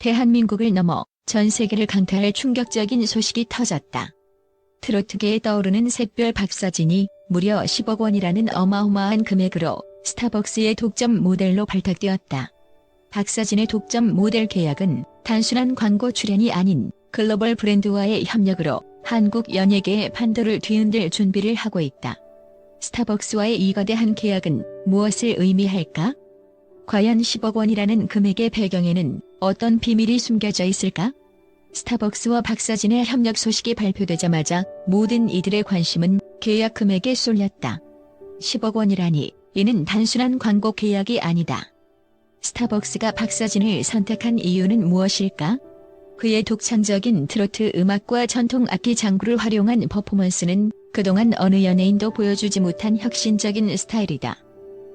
대한민국을 넘어 전 세계를 강타할 충격적인 소식이 터졌다. 트로트계에 떠오르는 샛별 박사진이 무려 10억 원이라는 어마어마한 금액으로 스타벅스의 독점 모델로 발탁되었다. 박사진의 독점 모델 계약은 단순한 광고 출연이 아닌 글로벌 브랜드와의 협력으로 한국 연예계의 판도를 뒤흔들 준비를 하고 있다. 스타벅스와의 이 거대한 계약은 무엇을 의미할까? 과연 10억 원이라는 금액의 배경에는 어떤 비밀이 숨겨져 있을까? 스타벅스와 박사진의 협력 소식이 발표되자마자 모든 이들의 관심은 계약 금액에 쏠렸다. 10억 원이라니 이는 단순한 광고 계약이 아니다. 스타벅스가 박사진을 선택한 이유는 무엇일까? 그의 독창적인 트로트 음악과 전통 악기 장구를 활용한 퍼포먼스는 그동안 어느 연예인도 보여주지 못한 혁신적인 스타일이다.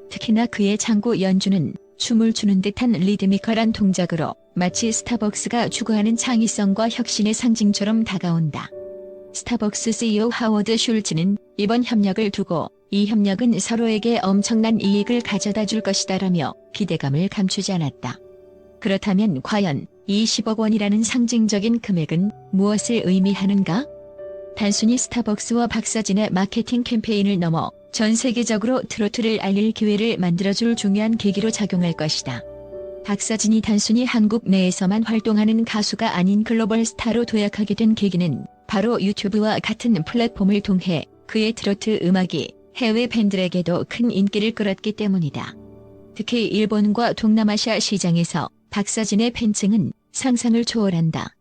특히나 그의 장구 연주는 춤을 추는 듯한 리드미컬한 동작으로 마치 스타벅스가 추구하는 창의성과 혁신의 상징처럼 다가온다. 스타벅스 CEO 하워드 슐츠는 이번 협력을 두고 이 협력은 서로에게 엄청난 이익을 가져다 줄 것이다라며 기대감을 감추지 않았다. 그렇다면 과연 이 10억 원이라는 상징적인 금액은 무엇을 의미하는가? 단순히 스타벅스와 박사진의 마케팅 캠페인을 넘어 전 세계적으로 트로트를 알릴 기회를 만들어줄 중요한 계기로 작용할 것이다. 박사진이 단순히 한국 내에서만 활동하는 가수가 아닌 글로벌 스타로 도약하게 된 계기는 바로 유튜브와 같은 플랫폼을 통해 그의 트로트 음악이 해외 팬들에게도 큰 인기를 끌었기 때문이다. 특히 일본과 동남아시아 시장에서 박사진의 팬층은 상상을 초월한다.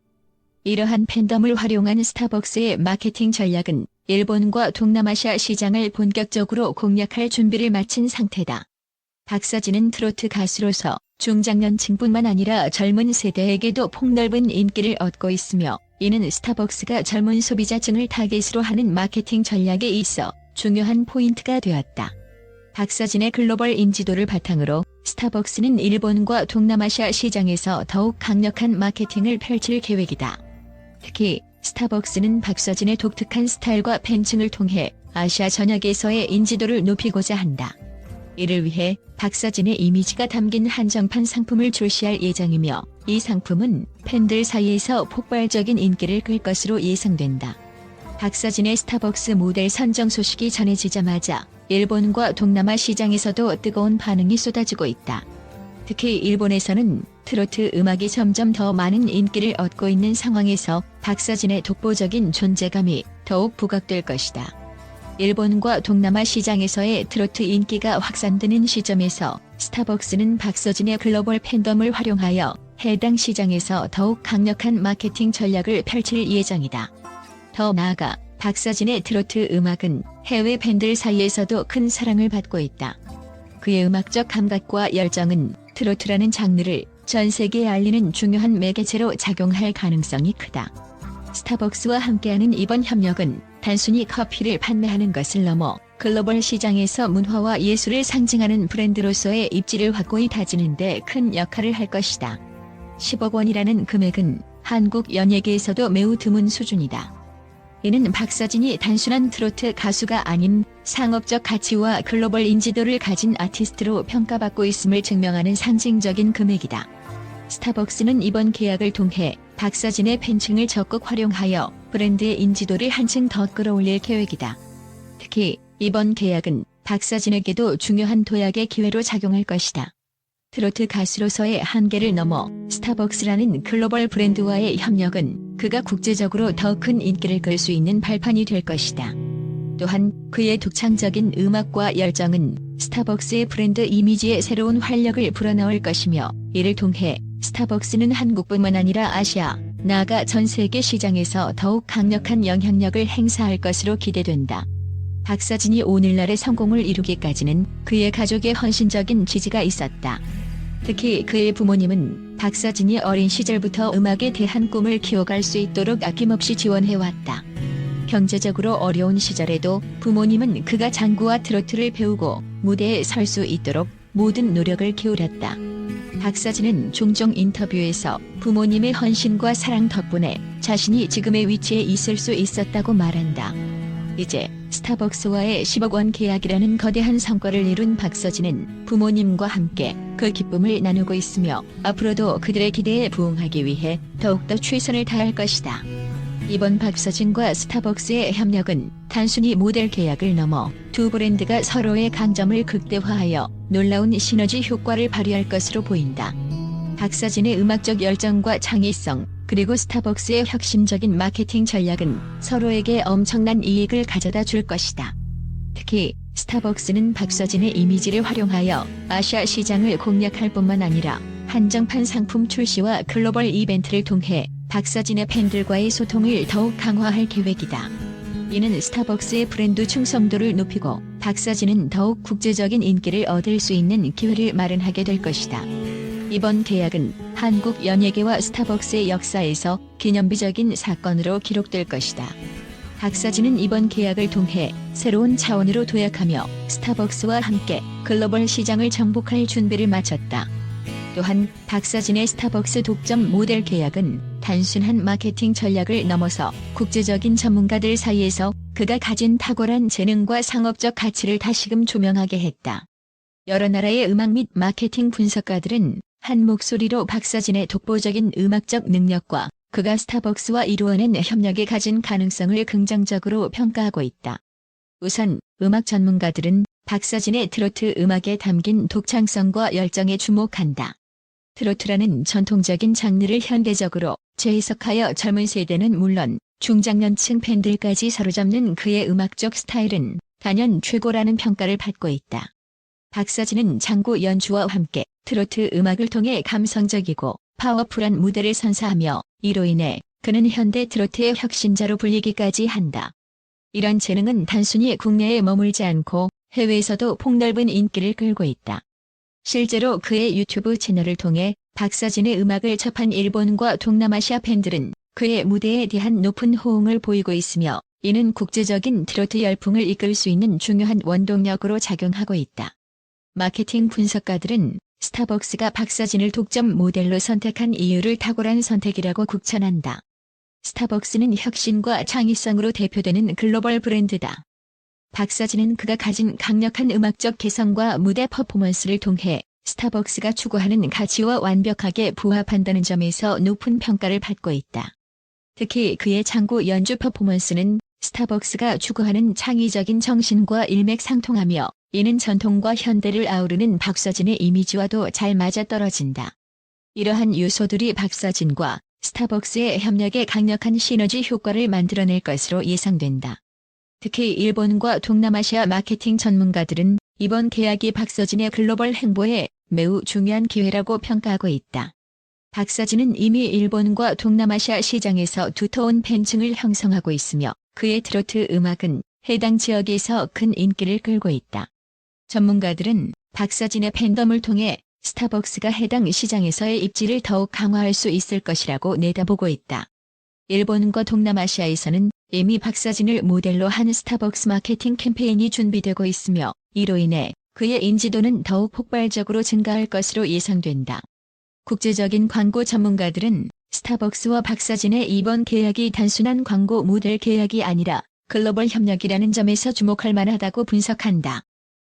이러한 팬덤을 활용한 스타벅스의 마케팅 전략은 일본과 동남아시아 시장을 본격적으로 공략할 준비를 마친 상태다. 박사진은 트로트 가수로서 중장년층뿐만 아니라 젊은 세대에게도 폭넓은 인기를 얻고 있으며 이는 스타벅스가 젊은 소비자층을 타겟으로 하는 마케팅 전략에 있어 중요한 포인트가 되었다. 박사진의 글로벌 인지도를 바탕으로 스타벅스는 일본과 동남아시아 시장에서 더욱 강력한 마케팅을 펼칠 계획이다. 특히 스타벅스는 박사진의 독특한 스타일과 팬층을 통해 아시아 전역에서의 인지도를 높이고자 한다. 이를 위해 박사진의 이미지가 담긴 한정판 상품을 출시할 예정이며 이 상품은 팬들 사이에서 폭발적인 인기를 끌 것으로 예상된다. 박사진의 스타벅스 모델 선정 소식이 전해지자마자 일본과 동남아 시장에서도 뜨거운 반응이 쏟아지고 있다. 특히 일본에서는 트로트 음악이 점점 더 많은 인기를 얻고 있는 상황에서 박사진의 독보적인 존재감이 더욱 부각될 것이다. 일본과 동남아 시장에서의 트로트 인기가 확산되는 시점에서 스타벅스는 박서진의 글로벌 팬덤을 활용하여 해당 시장에서 더욱 강력한 마케팅 전략을 펼칠 예정이다. 더 나아가 박서진의 트로트 음악은 해외 팬들 사이에서도 큰 사랑을 받고 있다. 그의 음악적 감각과 열정은 트로트라는 장르를 전 세계에 알리는 중요한 매개체로 작용할 가능성이 크다. 스타벅스와 함께하는 이번 협력은 단순히 커피를 판매하는 것을 넘어 글로벌 시장에서 문화와 예술을 상징하는 브랜드로서의 입지를 확고히 다지는 데 큰 역할을 할 것이다. 10억 원이라는 금액은 한국 연예계에서도 매우 드문 수준이다. 이는 박서진이 단순한 트로트 가수가 아닌 상업적 가치와 글로벌 인지도를 가진 아티스트로 평가받고 있음을 증명하는 상징적인 금액이다. 스타벅스는 이번 계약을 통해 박사진의 팬층을 적극 활용하여 브랜드의 인지도를 한층 더 끌어올릴 계획이다. 특히 이번 계약은 박사진에게도 중요한 도약의 기회로 작용할 것이다. 트로트 가수로서의 한계를 넘어 스타벅스라는 글로벌 브랜드와의 협력은 그가 국제적으로 더 큰 인기를 끌 수 있는 발판이 될 것이다. 또한 그의 독창적인 음악과 열정은 스타벅스의 브랜드 이미지에 새로운 활력을 불어넣을 것이며 이를 통해 스타벅스는 한국뿐만 아니라 아시아, 나아가 전 세계 시장에서 더욱 강력한 영향력을 행사할 것으로 기대된다. 박사진이 오늘날의 성공을 이루기까지는 그의 가족의 헌신적인 지지가 있었다. 특히 그의 부모님은 박사진이 어린 시절부터 음악에 대한 꿈을 키워갈 수 있도록 아낌없이 지원해왔다. 경제적으로 어려운 시절에도 부모님은 그가 장구와 트로트를 배우고 무대에 설 수 있도록 모든 노력을 기울였다. 박사진은 종종 인터뷰에서 부모님의 헌신과 사랑 덕분에 자신이 지금의 위치에 있을 수 있었다고 말한다. 이제 스타벅스와의 10억 원 계약이라는 거대한 성과를 이룬 박서진은 부모님과 함께 그 기쁨을 나누고 있으며 앞으로도 그들의 기대에 부응하기 위해 더욱더 최선을 다할 것이다. 이번 박서진과 스타벅스의 협력은 단순히 모델 계약을 넘어 두 브랜드가 서로의 강점을 극대화하여 놀라운 시너지 효과를 발휘할 것으로 보인다. 박서진의 음악적 열정과 창의성, 그리고 스타벅스의 혁신적인 마케팅 전략은 서로에게 엄청난 이익을 가져다 줄 것이다. 특히 스타벅스는 박서진의 이미지를 활용하여 아시아 시장을 공략할 뿐만 아니라 한정판 상품 출시와 글로벌 이벤트를 통해 박서진의 팬들과의 소통을 더욱 강화할 계획이다. 이는 스타벅스의 브랜드 충성도를 높이고 박서진은 더욱 국제적인 인기를 얻을 수 있는 기회를 마련하게 될 것이다. 이번 계약은 한국 연예계와 스타벅스의 역사에서 기념비적인 사건으로 기록될 것이다. 박사진은 이번 계약을 통해 새로운 차원으로 도약하며 스타벅스와 함께 글로벌 시장을 정복할 준비를 마쳤다. 또한 박사진의 스타벅스 독점 모델 계약은 단순한 마케팅 전략을 넘어서 국제적인 전문가들 사이에서 그가 가진 탁월한 재능과 상업적 가치를 다시금 조명하게 했다. 여러 나라의 음악 및 마케팅 분석가들은 한 목소리로 박사진의 독보적인 음악적 능력과 그가 스타벅스와 이루어낸 협력에 가진 가능성을 긍정적으로 평가하고 있다. 우선 음악 전문가들은 박사진의 트로트 음악에 담긴 독창성과 열정에 주목한다. 트로트라는 전통적인 장르를 현대적으로 재해석하여 젊은 세대는 물론 중장년층 팬들까지 사로잡는 그의 음악적 스타일은 단연 최고라는 평가를 받고 있다. 박사진은 장구 연주와 함께 트로트 음악을 통해 감성적이고 파워풀한 무대를 선사하며 이로 인해 그는 현대 트로트의 혁신자로 불리기까지 한다. 이런 재능은 단순히 국내에 머물지 않고 해외에서도 폭넓은 인기를 끌고 있다. 실제로 그의 유튜브 채널을 통해 박사진의 음악을 접한 일본과 동남아시아 팬들은 그의 무대에 대한 높은 호응을 보이고 있으며 이는 국제적인 트로트 열풍을 이끌 수 있는 중요한 원동력으로 작용하고 있다. 마케팅 분석가들은 스타벅스가 박사진을 독점 모델로 선택한 이유를 탁월한 선택이라고 국천한다. 스타벅스는 혁신과 창의성으로 대표되는 글로벌 브랜드다. 박사진은 그가 가진 강력한 음악적 개성과 무대 퍼포먼스를 통해 스타벅스가 추구하는 가치와 완벽하게 부합한다는 점에서 높은 평가를 받고 있다. 특히 그의 창구 연주 퍼포먼스는 스타벅스가 추구하는 창의적인 정신과 일맥상통하며 이는 전통과 현대를 아우르는 박서진의 이미지와도 잘 맞아떨어진다. 이러한 요소들이 박서진과 스타벅스의 협력에 강력한 시너지 효과를 만들어낼 것으로 예상된다. 특히 일본과 동남아시아 마케팅 전문가들은 이번 계약이 박서진의 글로벌 행보에 매우 중요한 기회라고 평가하고 있다. 박서진은 이미 일본과 동남아시아 시장에서 두터운 팬층을 형성하고 있으며 그의 트로트 음악은 해당 지역에서 큰 인기를 끌고 있다. 전문가들은 박서진의 팬덤을 통해 스타벅스가 해당 시장에서의 입지를 더욱 강화할 수 있을 것이라고 내다보고 있다. 일본과 동남아시아에서는 이미 박서진을 모델로 한 스타벅스 마케팅 캠페인이 준비되고 있으며 이로 인해 그의 인지도는 더욱 폭발적으로 증가할 것으로 예상된다. 국제적인 광고 전문가들은 스타벅스와 박서진의 이번 계약이 단순한 광고 모델 계약이 아니라 글로벌 협력이라는 점에서 주목할 만하다고 분석한다.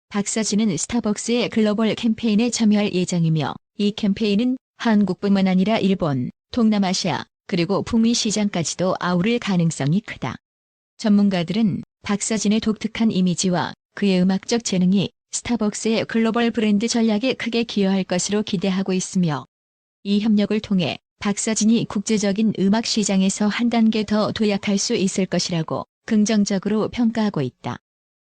박서진은 스타벅스의 글로벌 캠페인에 참여할 예정이며 이 캠페인은 한국뿐만 아니라 일본, 동남아시아, 그리고 북미 시장까지도 아우를 가능성이 크다. 전문가들은 박서진의 독특한 이미지와 그의 음악적 재능이 스타벅스의 글로벌 브랜드 전략에 크게 기여할 것으로 기대하고 있으며 이 협력을 통해 박서진이 국제적인 음악 시장에서 한 단계 더 도약할 수 있을 것이라고 긍정적으로 평가하고 있다.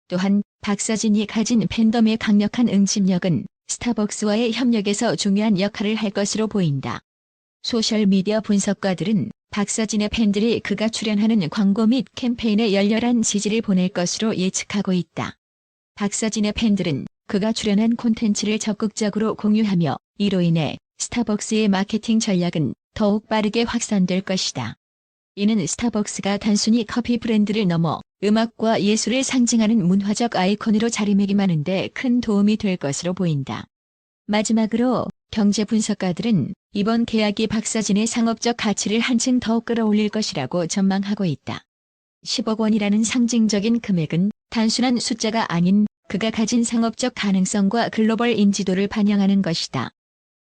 또한 박서진이 가진 팬덤의 강력한 응집력은 스타벅스와의 협력에서 중요한 역할을 할 것으로 보인다. 소셜미디어 분석가들은 박서진의 팬들이 그가 출연하는 광고 및 캠페인에 열렬한 지지를 보낼 것으로 예측하고 있다. 박서진의 팬들은 그가 출연한 콘텐츠를 적극적으로 공유하며 이로 인해 스타벅스의 마케팅 전략은 더욱 빠르게 확산될 것이다. 이는 스타벅스가 단순히 커피 브랜드를 넘어 음악과 예술을 상징하는 문화적 아이콘으로 자리매김하는 데 큰 도움이 될 것으로 보인다. 마지막으로 경제 분석가들은 이번 계약이 박사진의 상업적 가치를 한층 더 끌어올릴 것이라고 전망하고 있다. 10억 원이라는 상징적인 금액은 단순한 숫자가 아닌 그가 가진 상업적 가능성과 글로벌 인지도를 반영하는 것이다.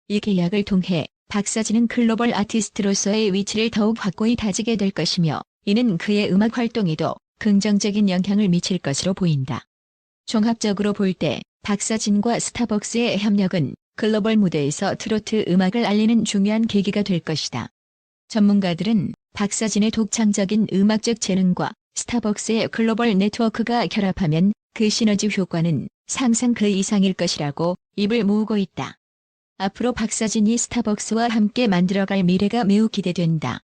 이 계약을 통해 박사진은 글로벌 아티스트로서의 위치를 더욱 확고히 다지게 될 것이며 이는 그의 음악 활동에도 긍정적인 영향을 미칠 것으로 보인다. 종합적으로 볼 때 박사진과 스타벅스의 협력은 글로벌 무대에서 트로트 음악을 알리는 중요한 계기가 될 것이다. 전문가들은 박사진의 독창적인 음악적 재능과 스타벅스의 글로벌 네트워크가 결합하면 그 시너지 효과는 상상 그 이상일 것이라고 입을 모으고 있다. 앞으로 박사진이 스타벅스와 함께 만들어갈 미래가 매우 기대된다.